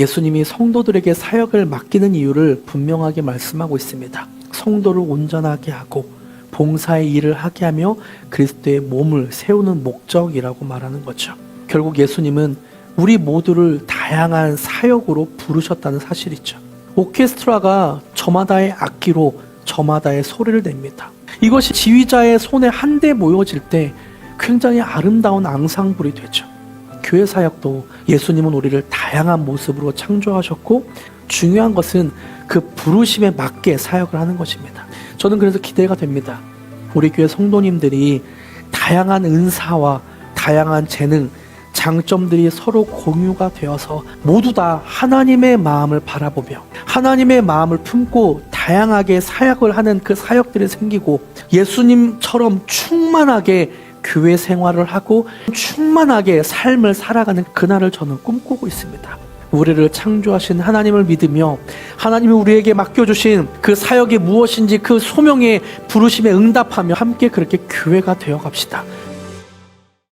예수님이 성도들에게 사역을 맡기는 이유를 분명하게 말씀하고 있습니다. 성도를 온전하게 하고 봉사의 일을 하게 하며 그리스도의 몸을 세우는 목적이라고 말하는 거죠. 결국 예수님은 우리 모두를 다양한 사역으로 부르셨다는 사실이죠. 오케스트라가 저마다의 악기로 저마다의 소리를 냅니다. 이것이 지휘자의 손에 한데 모여질 때 굉장히 아름다운 앙상블이 되죠. 교회 사역도 예수님은 우리를 다양한 모습으로 창조하셨고 중요한 것은 그 부르심에 맞게 사역을 하는 것입니다. 저는 그래서 기대가 됩니다. 우리 교회 성도님들이 다양한 은사와 다양한 재능, 장점들이 서로 공유가 되어서 모두 다 하나님의 마음을 바라보며 하나님의 마음을 품고 다양하게 사역을 하는 그 사역들이 생기고 예수님처럼 충만하게 교회 생활을 하고 충만하게 삶을 살아가는 그날을 저는 꿈꾸고 있습니다. 우리를 창조하신 하나님을 믿으며 하나님이 우리에게 맡겨주신 그 사역이 무엇인지 그 소명에 부르심에 응답하며 함께 그렇게 교회가 되어 갑시다.